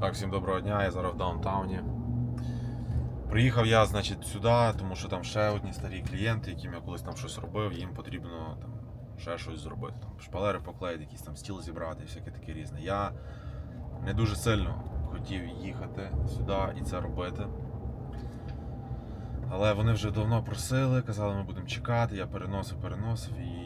Так, всім доброго дня, я зараз в даунтауні. Приїхав я, значить, сюди, тому що там ще одні старі клієнти, яким я колись там щось робив, їм потрібно там ще щось зробити. Там шпалери поклеїти, якийсь там стіл зібрати і всяке таке різне. Я не дуже сильно хотів їхати сюди і це робити. Але вони вже давно просили, казали, ми будемо чекати. Я переносив, переносив і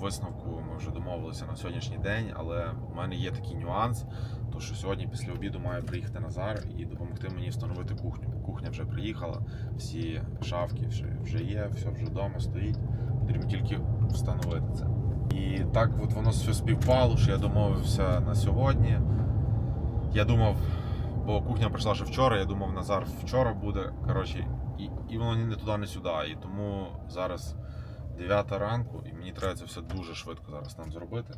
висновку ми вже домовилися на сьогоднішній день. Але в мене є такий нюанс, то що сьогодні після обіду має приїхати Назар і допомогти мені встановити кухню. Кухня вже приїхала, всі шафки вже, є, все вже вдома стоїть. Потрібно тільки встановити це. І так от воно все співпало, що я домовився на сьогодні. Я думав, бо кухня прийшла ще вчора, я думав, Назар вчора буде. Коротше, і, і воно не туди, не сюди. І тому зараз 9 ранку, і мені треба це все дуже швидко зараз там зробити.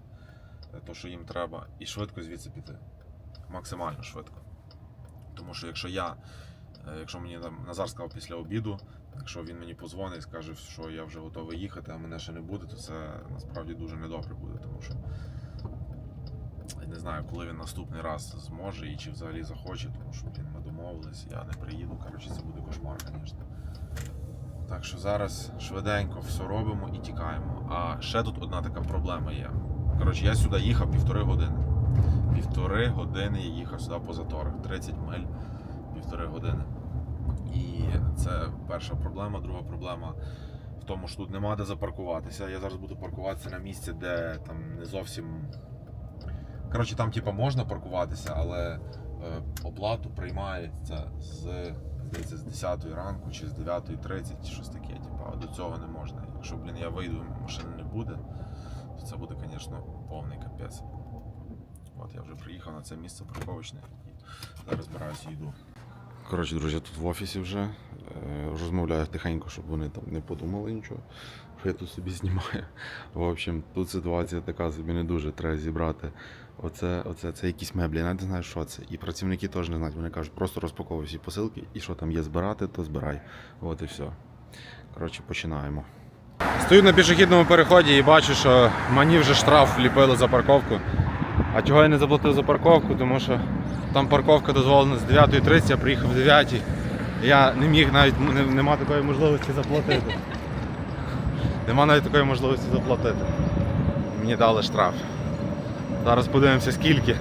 е, То, що їм треба, і швидко звідси піти. Максимально швидко. Тому що якщо я, е, якщо мені Назар сказав після обіду, якщо він мені позвонить і скаже, що я вже готовий їхати, а мене ще не буде, то це насправді дуже недобре буде, тому що я не знаю, коли він наступний раз зможе і чи взагалі захоче, тому що блін, ми домовились, я не приїду. Коротше, це буде кошмар, звісно. Так що зараз швиденько все робимо і тікаємо. А ще тут одна така проблема є. Коротше, я сюди їхав півтори години. Півтори години я їхав сюди по заторах. 30 миль, півтори години. І це перша проблема. Друга проблема в тому, що тут нема де запаркуватися. Я зараз буду паркуватися на місці, де там не зовсім. Коротше, там типа можна паркуватися, але е, оплату приймається з, здається, з 10 ранку чи з 9.30, чи щось таке. Типа, а до цього не можна. Якщо, блін, я вийду, машини не буде, то це буде, звісно, повний капець. От я вже приїхав на це місце парковочне і зараз збираюся йду. Коротше, друзі, тут в офісі вже е, розмовляю тихенько, щоб вони там не подумали нічого, що я тут собі знімаю. В общем, тут ситуація така собі не дуже. Треба зібрати. Оце, оце це якісь меблі, я навіть не знаю, що це. І працівники теж не знають. Вони кажуть, просто розпаковуй всі посилки і що там є збирати, то збирай. От і все. Коротше, починаємо. Стою на пішохідному переході і бачу, що мені вже штраф вліпили за парковку. А чого я не заплатив за парковку? Тому що там парковка дозволена з 9.30, я приїхав в 9. Я не міг навіть не- нема такої можливості заплатити. Нема навіть такої можливості заплатити. Мені дали штраф. Зараз подивимося скільки.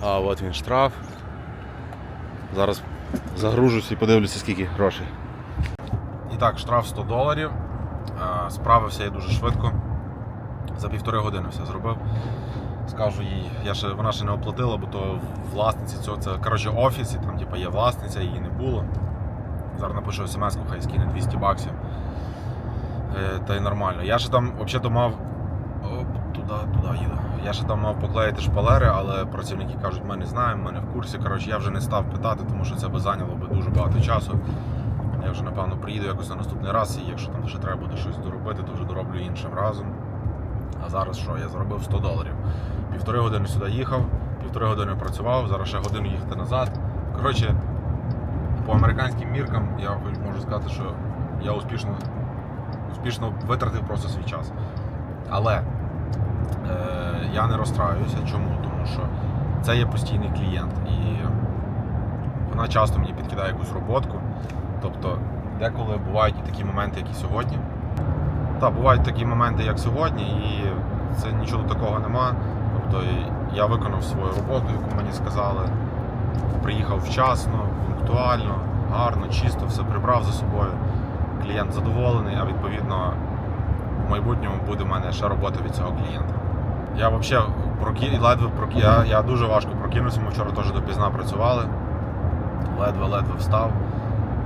А от він штраф. Зараз загружусь і подивлюся, скільки грошей. І так, штраф 100 доларів. Е, Справився я дуже швидко. За півтори години все зробив. Скажу їй, я ще, вона ще не оплатила, бо то власниці цього це коротше офіс, і там типу, є власниця, її не було. Зараз напишу смс, хай скине 200 баксів. Е, Та й нормально. Я ще там взагалі мав. Туди, туди їду. Я ще там мав поклеїти шпалери, але працівники кажуть, ми не знаємо, ми не в курсі. Коротше, я вже не став питати, тому що це би зайняло би дуже багато часу. Я вже напевно приїду якось на наступний раз, і якщо там ще треба буде щось доробити, то вже дороблю іншим разом. А зараз що? Я заробив 100 доларів. Півтори години сюди їхав, півтори години працював, зараз ще годину їхати назад. Коротше, по американським міркам я можу сказати, що я успішно, успішно витратив просто свій час. Але я не розстраюся. Чому? Тому що це є постійний клієнт. І вона часто мені підкидає якусь роботку. Тобто, деколи бувають і такі моменти, як і сьогодні. Так, бувають такі моменти, як сьогодні, і це нічого такого нема. Тобто я виконав свою роботу, яку мені сказали. Приїхав вчасно, пунктуально, гарно, чисто, все прибрав за собою. Клієнт задоволений, а відповідно в майбутньому буде в мене ще робота від цього клієнта. Я взагалі прокі... ледве прокі... я, я дуже важко прокинувся, ми вчора теж допізна працювали. Ледве-ледве встав.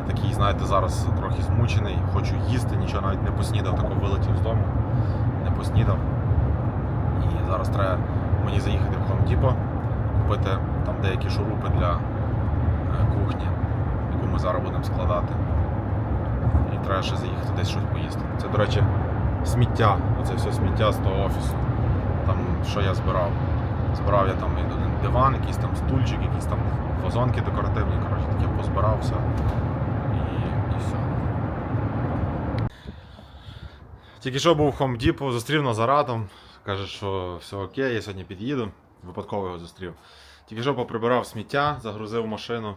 Такий, знаєте, зараз трохи змучений, хочу їсти, нічого навіть не поснідав, тако вилетів з дому, не поснідав. І зараз треба мені заїхати в Depot, купити там деякі шурупи для е, кухні, яку ми зараз будемо складати. І треба ще заїхати десь щось поїсти. Це, до речі, сміття. Оце все сміття з того офісу. Там що я збирав. Збирав я там і диван, якийсь там стульчик, якісь там вазонки декоративні, коротше, таке позбирав все. І, і все. Тільки що був в Depot, зустрів Назаратом. Каже, що все окей, я сьогодні під'їду. Випадково його зустрів. Тільки що поприбирав сміття, загрузив машину.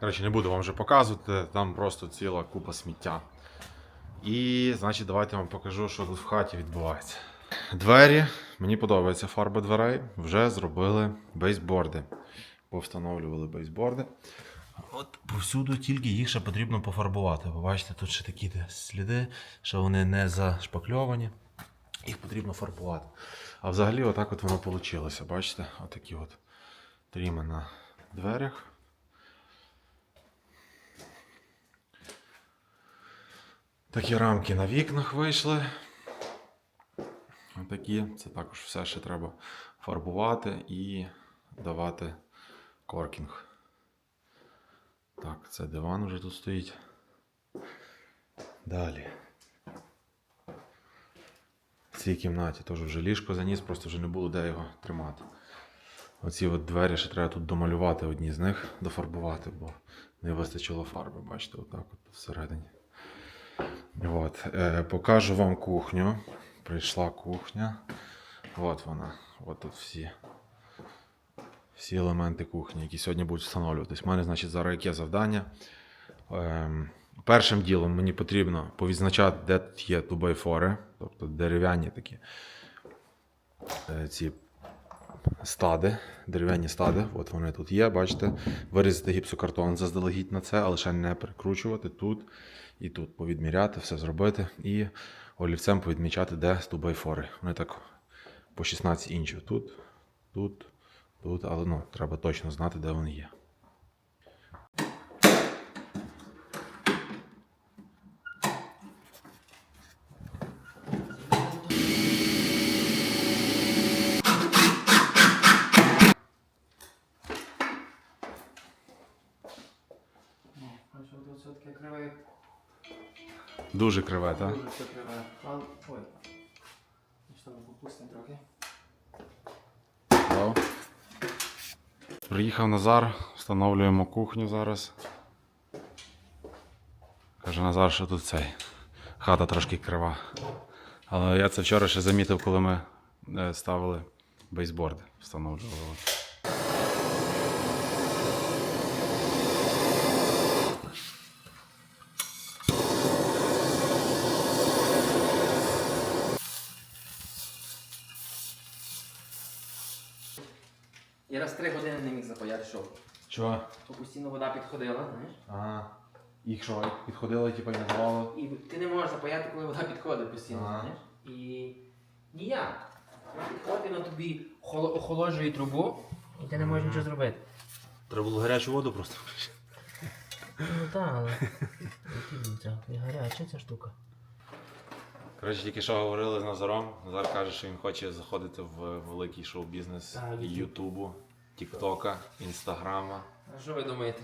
Коротше, не буду вам вже показувати, там просто ціла купа сміття. І, значить, давайте вам покажу, що тут в хаті відбувається. Двері, мені подобається фарба дверей. Вже зробили бейсборди. Повстановлювали бейсборди. От повсюду тільки їх ще потрібно пофарбувати. Ви бачите, тут ще такі сліди, що вони не зашпакльовані. Їх потрібно фарбувати. А взагалі, отак от воно вийшло. Бачите? Отакі от тріми на дверях. Такі рамки на вікнах вийшли. Отакі. Це також все ще треба фарбувати і давати коркінг. Так, це диван вже тут стоїть. Далі. В цій кімнаті теж вже ліжко заніс, просто вже не було де його тримати. Оці от двері ще треба тут домалювати одні з них, дофарбувати, бо не вистачило фарби, бачите, отак от всередині. От, е, покажу вам кухню. Прийшла кухня. От вона. От тут всі. Всі елементи кухні, які сьогодні будуть встановлюватись. У мене, значить, зараз яке завдання. Ем, першим ділом мені потрібно повідзначати, де є тубайфори, тобто дерев'яні такі е, ці стади, дерев'яні стади. От вони тут є, бачите. Вирізати гіпсокартон заздалегідь на це, але ще не прикручувати тут і тут. Повідміряти, все зробити. І олівцем повідмічати, де тубайфори. Вони так по 16 інчів. Тут, тут, тут, але ну, треба точно знати, де вони є. Ну, а що тут все-таки криве? Дуже криве, так? Дуже все криве. Ой. Що попустимо трохи? Приїхав Назар, встановлюємо кухню зараз. Каже Назар, що тут цей. Хата трошки крива. Але я це вчора ще замітив, коли ми е, ставили бейсборди, встановлювали. Я раз три години не міг запаяти шов. Чого? Бо постійно вода підходила, знаєш? А, їх що, підходили, типу, і не давало? І ти не можеш запаяти, коли вода підходить постійно, Ага. знаєш? І ніяк. Вона Підходить на тобі холо- охолоджує трубу, і ти не можеш нічого зробити. Треба було гарячу воду просто. Ну так, але. Це гаряча ця штука. Коротше, тільки що говорили з Назаром. Назар каже, що він хоче заходити в великий шоу-бізнес Так, Ютубу, Тіктока, Інстаграма. А що ви думаєте?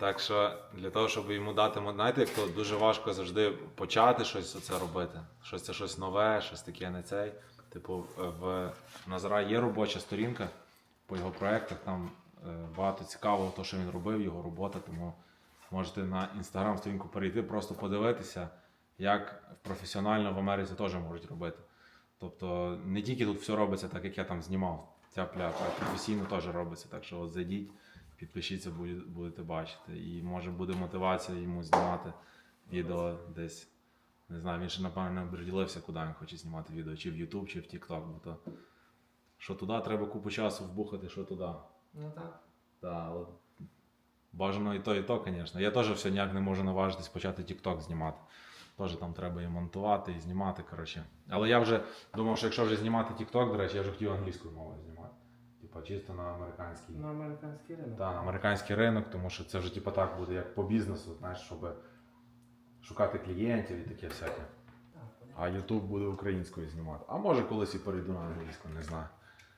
Так що для того, щоб йому дати, знаєте, як то дуже важко завжди почати щось оце робити. Щось це щось нове, щось таке не цей. Типу, в- в Назара є робоча сторінка по його проектах. Там е, багато цікавого, то, що він робив, його робота. Тому можете на інстаграм сторінку перейти, просто подивитися, як професіонально в Америці теж можуть робити. Тобто не тільки тут все робиться так, як я там знімав. Ця пляка, професійно теж робиться. Так що от зайдіть, підпишіться, будете бачити. І може буде мотивація йому знімати відео десь. Не знаю, він ще напевно не оприділився, куди він хоче знімати відео, чи в YouTube, чи в TikTok, бо то що туди треба купу часу вбухати, що туди. Ну так. Так, але бажано і то, і то, звісно. Я теж все ніяк не можу наважитись почати TikTok знімати. Теж там треба і монтувати, і знімати, коротше. Але я вже думав, що якщо вже знімати TikTok, до речі, я вже хотів англійською мовою знімати. Типа чисто на американській. На американський ринок. Та, на американський ринок, тому що це вже типу, так буде як по бізнесу, знаєш, щоб шукати клієнтів і таке всяке. А YouTube буде українською знімати. А може колись і перейду на англійську, не знаю.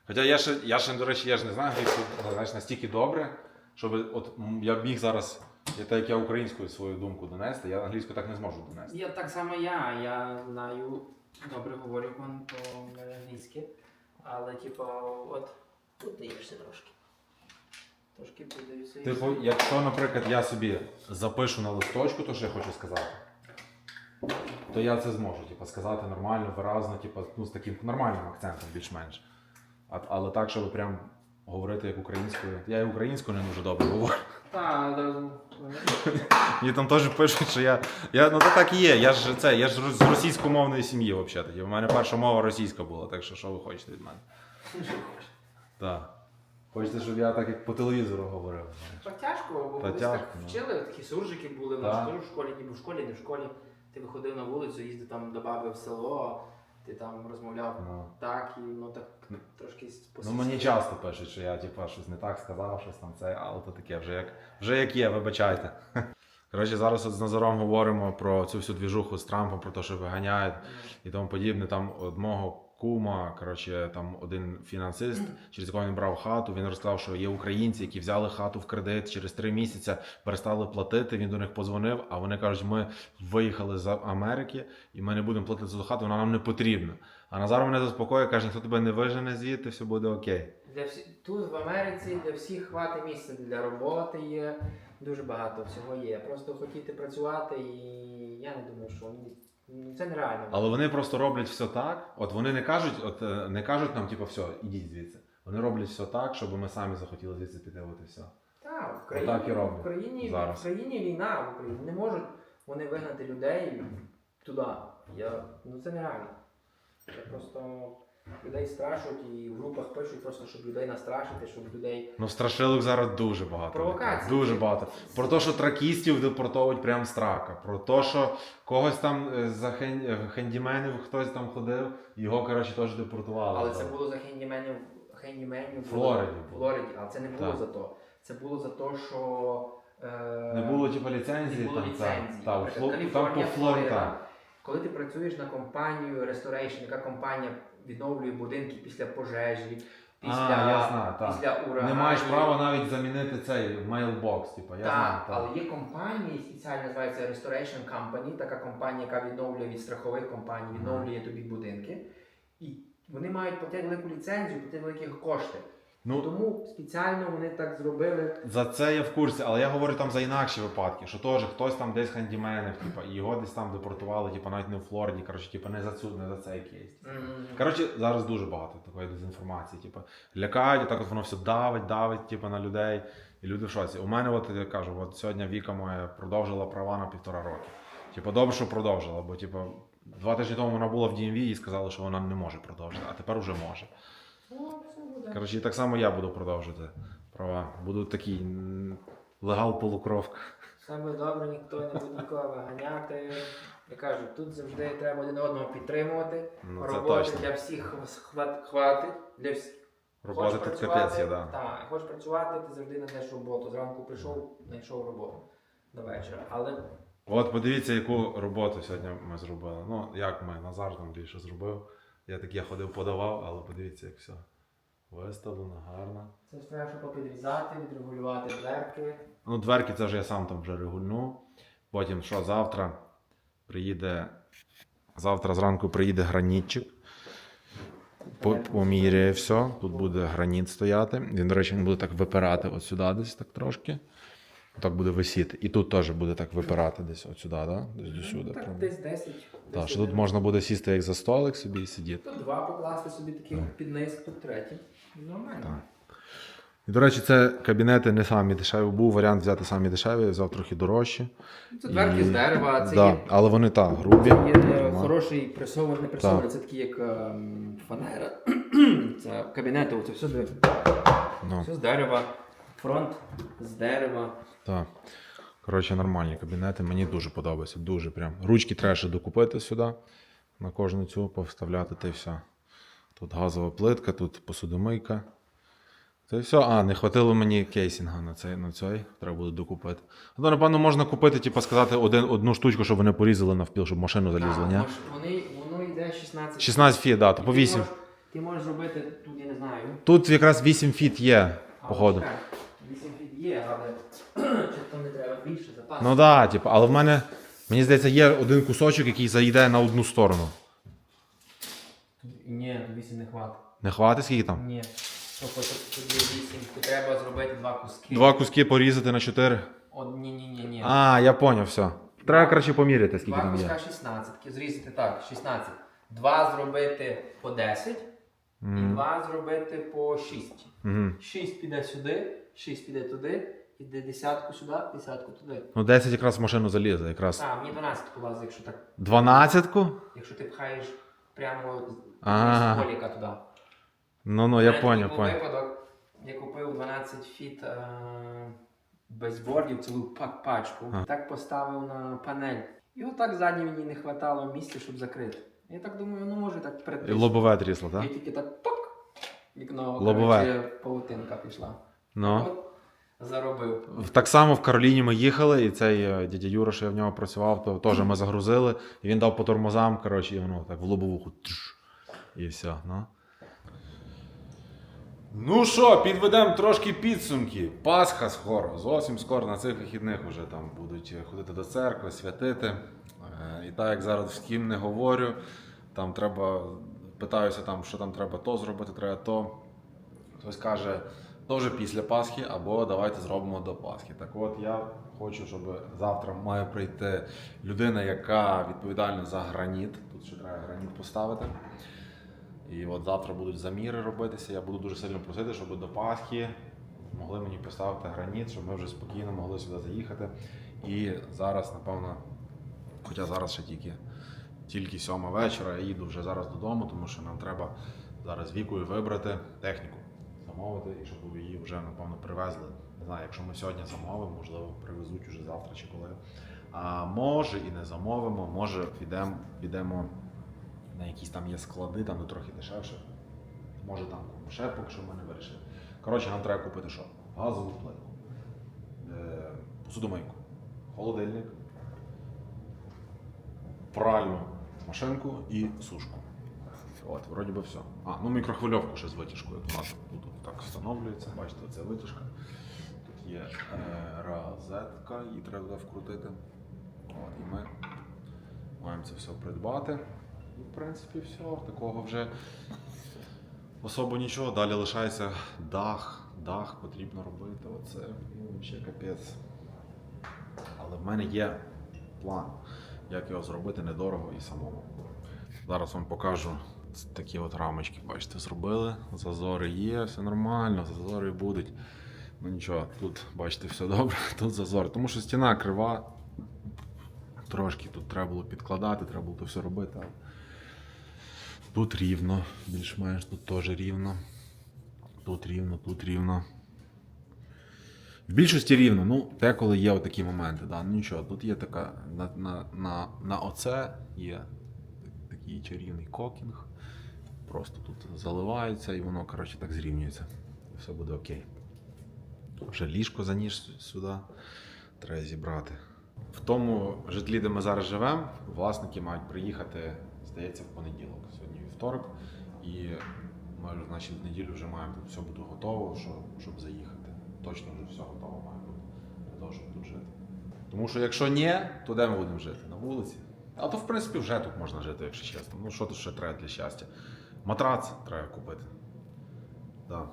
Хоча я ще, я ще, до речі, я ж не знаю англійську, знаєш, настільки добре, щоб от я міг зараз, я так як я українською свою думку донести, я англійською так не зможу донести. Я так само я. Я знаю, добре говорю по- по-англійськи. Але, типу, от Подаєшся трошки. Трошки подаюся. Типу, якщо, наприклад, я собі запишу на листочку, то що я хочу сказати, то я це зможу, типу, сказати нормально, виразно, типу, ну, з таким нормальним акцентом, більш-менш. А, але так, щоб прям говорити як українською. Я і українською не дуже добре говорю. Та, одразу. Мені там теж пишуть, що я. я ну то так і є. Я ж це, я ж з російськомовної сім'ї, взагалі. У мене перша мова російська була, так що що ви хочете від мене? Так. Хочете, щоб я так як по телевізору говорив. Так тяжко, бо Та колись тяжко, так ну. вчили, такі суржики були, нас теж в школі, ніби в школі, не в школі. Ти виходив на вулицю, їздив там до баби в село, ти там розмовляв Ну. так і ну так трошки по Ну мені часто пишуть, що я типу, щось не так сказав, щось там це, але то таке вже як, вже як є, вибачайте. Коротше, зараз от з Назаром говоримо про цю всю двіжуху з Трампом, про те, що виганяють і тому подібне. Там одного кума, коротше, там один фінансист, через якого він брав хату. Він розказав, що є українці, які взяли хату в кредит через три місяці, перестали платити. Він до них позвонив, а вони кажуть, ми виїхали з Америки і ми не будемо платити за хату, вона нам не потрібна. А Назар мене заспокоює, каже, ніхто тебе не вижене звідти, все буде окей. Для всі... Тут в Америці для всіх хватить місця для роботи є, дуже багато всього є. Просто хотіти працювати і я не думаю, що це нереально. Але вони просто роблять все так. От вони не кажуть, от е, не кажуть нам, типу, все, ідіть звідси. Вони роблять все так, щоб ми самі захотіли звідси піти, от і все. Так, в країні, Отак і роблять в країні, зараз. в країні війна, в Україні не можуть вони вигнати людей туди. Я, ну це нереально. Це просто людей страшать і в групах пишуть просто, щоб людей настрашити, щоб людей. Ну, страшилок зараз дуже багато. Провокації. Дуже багато. Про те, що тракістів депортовують прямо з трака. Про те, що когось там е, за хен... е, хендіменів хтось там ходив, його, коротше, теж депортували. Але це було за хендіменів, хендіменів Флориді. Флориді, але це не було Так. за то. Це було за те, що. Е... Не було, типу, ліцензії не було там. ліцензії. Та, та, Наприклад, там по. Флорида. Коли ти працюєш на компанію Restoration, яка компанія відновлює будинки після пожежі, після, А, я знаю, так. після ураганів. Не маєш права навіть замінити цей мейлбокс, типу, я так, знаю. але є компанії, спеціально називається Restoration Company, така компанія, яка відновлює від страхових компаній, відновлює тобі будинки. І вони мають платити велику ліцензію, платити великі кошти. Ну, Тому спеціально вони так зробили. За це я в курсі, але я говорю там за інакші випадки, що теж хтось там десь хендіменив, типу, і його десь там депортували, типу, навіть не в Флориді, коротше, типу, не за цю, не за цей кейс. м, Коротше, зараз дуже багато такої дезінформації. Типу, лякають, так от воно все давить, давить, типу, на людей. І люди в шоці. У мене, от я кажу, от сьогодні Віка моя продовжила права на півтора роки. Типу, добре, що продовжила, бо типу, два тижні тому вона була в DMV і сказали, що вона не може продовжити, а тепер уже може. Буде. Коротше, так само я буду продовжити права. Буду такий легал полукровка. Саме добре, ніхто не буде нікого виганяти. Я кажу, тут завжди треба один одного підтримувати. Ну, це Роботи точно. для всіх хват- хватить. Для всіх. Роботи тут капець є, да. Так, хочеш працювати, ти завжди знайдеш роботу. Зранку прийшов, знайшов роботу до вечора. Але От подивіться, яку роботу сьогодні ми зробили. Ну, як ми, Назар там більше зробив. Я таке ходив, подавав, але подивіться, як все. Виставлено, гарна. це ж треба, попідрізати, відрегулювати дверки. Ну, дверки це вже я сам там вже регульну. Потім що, завтра приїде. Завтра зранку приїде гранітчик. Поміряє все. Тут буде граніт стояти. Він, до речі, він буде так випирати от сюди десь так трошки. Так буде висіти. І тут теж буде так випирати десь от сюди, да? десь до сюди. Ну, так, прям. десь 10. Так, що тут можна буде сісти як за столик собі і сидіти. Тут два покласти собі таких під низ, тут третій. Нормально. Так. І, до речі, це кабінети не самі дешеві. Був варіант взяти самі дешеві, я взяв трохи дорожчі. Це дверки І- з дерева, це да, є Але вони так, грубі. Це є е, хороший пресований, не пресований, це такий як ем, фанера. це кабінети, це все, з- Ну, все з дерева. Фронт з дерева. так. Коротше, нормальні кабінети. Мені дуже подобається. Дуже прям. Ручки треба ще докупити сюди. На кожну цю повставляти та й все. Тут газова плитка, тут посудомийка. Це все. А, не хватило мені кейсінга на цей, на цей. Треба буде докупити. То, напевно, можна купити, типу, сказати, один, одну штучку, щоб вони порізали навпіл, щоб машину залізли, Так, ні? вони, воно йде 16. 16 фіт, да, то по Ти 8. можеш- Ти можеш зробити, тут я не знаю. Тут якраз 8 фіт є, А, походу. Чекай, 8 фіт є, але чи там не треба більше запасу. Ну так, да, типу, але в мене, мені здається, є один кусочок, який заїде на одну сторону. Ні, 8 не хватить. Не хватить скільки там? Ні. Тобто є вісім, то треба зробити два куски. Два куски порізати на чотири. Ні, ні, ні, ні. А, я поняв, все. Треба краще поміряти, скільки Два там куска є. 16, зрізати так, 16. Два зробити по 10 і Мгм. два зробити по 6. Мгм. 6 піде сюди, 6 піде туди, іде десятку сюди, десятку туди. Ну, 10 якраз в машину залізе, якраз. А, мені 12 влазить, якщо так. Дванадцятку? Якщо ти пхаєш прямо з з коліка туди. Ну ну, я мене поняв, був поняв. випадок, я купив 12 фіт е- бейсбордів, цілу пак пачку. А. Так поставив на панель. І отак ззаді мені не вистачало місця, щоб закрити. Я так думаю, ну може так І лобове трісло, Я так? тільки так ток, вікно, Лобове. коротше, павутинка пішла. Ну. Заробив. В- Так само в Кароліні ми їхали, і цей е, дядя Юра, що я в нього працював, то теж ми загрузили, і він дав по тормозам, коротше, і воно так в лобовуху. тш, І все. Ну. Ну що, підведемо трошки підсумки. Пасха скоро. Зовсім скоро на цих вихідних вже там будуть ходити до церкви, святити. Е, І так як зараз з ким не говорю, там треба, питаюся, там, що там треба то зробити, треба то. Хтось каже, то після Пасхи, або давайте зробимо до Пасхи. Так от я хочу, щоб завтра має прийти людина, яка відповідальна за граніт. Тут ще треба граніт поставити. І от завтра будуть заміри робитися. Я буду дуже сильно просити, щоб до Пасхи могли мені поставити граніт, щоб ми вже спокійно могли сюди заїхати. І зараз, напевно, хоча зараз ще тільки, тільки сьома вечора, я їду вже зараз додому, тому що нам треба зараз вікою вибрати техніку, замовити і щоб ви її вже, напевно, привезли. Не знаю, якщо ми сьогодні замовимо, можливо, привезуть уже завтра чи коли. А може і не замовимо, може підемо, підемо на якісь там є склади, там де трохи дешевше. Може там купимо ще поки що ми не вирішили. Коротше, нам треба купити що? Газову плиту, е, посудомийку, холодильник, пральну машинку і сушку. От, вроді би все. А, ну мікрохвильовку ще з витяжкою. Тут, у тут так встановлюється. Бачите, це витяжка. Тут є е, розетка, її треба вкрутити. От, і ми маємо це все придбати. І, в принципі, все. Такого вже особо нічого. Далі лишається дах. Дах потрібно робити. Оце ще капець. Але в мене є план, як його зробити недорого і самому. Зараз вам покажу такі от рамочки, бачите, зробили. Зазори є, все нормально, зазори будуть. Ну нічого, тут бачите, все добре, тут зазор. Тому що стіна крива. Трошки тут треба було підкладати, треба було то все робити. Але тут рівно, більш-менш тут теж рівно. Тут рівно, тут рівно. В більшості рівно, ну, деколи є отакі моменти. Да. Ну нічого, тут є така. На, на, на, на оце є такий чарівний кокінг. Просто тут заливається і воно, коротше, так зрівнюється. І все буде окей. Вже ліжко заніс сюди. Треба зібрати. В тому житлі, де ми зараз живемо, власники мають приїхати, здається, в понеділок. Сьогодні вівторок. І ми, значить, в неділю вже маємо все буде готово, щоб заїхати. Точно вже все готово має бути для того, щоб тут жити. Тому що якщо ні, то де ми будемо жити? На вулиці. А то, в принципі, вже тут можна жити, якщо чесно. Ну, що тут ще треба для щастя? Матрац треба купити. Да.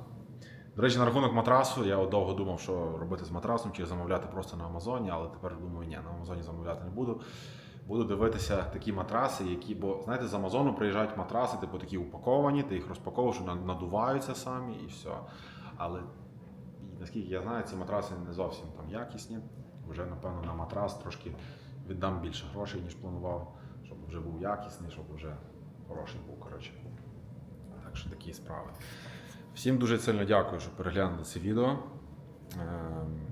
До речі, на рахунок матрасу, я довго думав, що робити з матрасом, чи замовляти просто на Амазоні, але тепер думаю, ні, на Амазоні замовляти не буду. Буду дивитися такі матраси, які, бо знаєте, з Амазону приїжджають матраси, типу такі упаковані, ти їх розпаковуєш, надуваються самі і все. Але наскільки я знаю, ці матраси не зовсім там якісні. Вже, напевно, на матрас трошки віддам більше грошей, ніж планував, щоб вже був якісний, щоб вже хороший був. Коротше. Так що такі справи. Всім дуже сильно дякую, що переглянули це відео. Ем,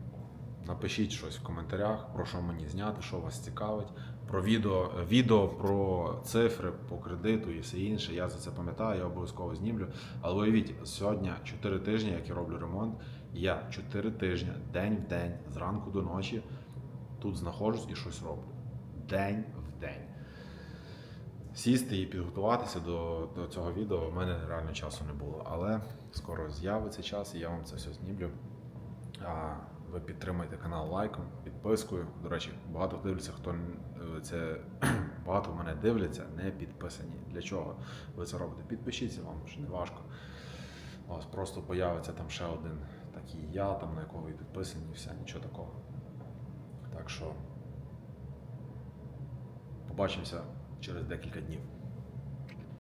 Напишіть щось в коментарях, про що мені зняти, що вас цікавить. Про відео, відео про цифри по кредиту і все інше. Я за це пам'ятаю, я обов'язково знімлю. Але уявіть, сьогодні 4 тижні, як я роблю ремонт, я 4 тижні, день в день, зранку до ночі тут знаходжусь і щось роблю. День в день. Сісти і підготуватися до, до цього відео в мене реально часу не було. Але скоро з'явиться час і я вам це все знімлю. А ви підтримайте канал лайком, підпискою. До речі, багато дивляться, хто е, це багато в мене дивляться, не підписані. Для чого ви це робите? Підпишіться вам, що не важко. Ось просто появиться там ще один такий я, там на якого ви підписані, все, нічого такого. Так що побачимося через декілька днів.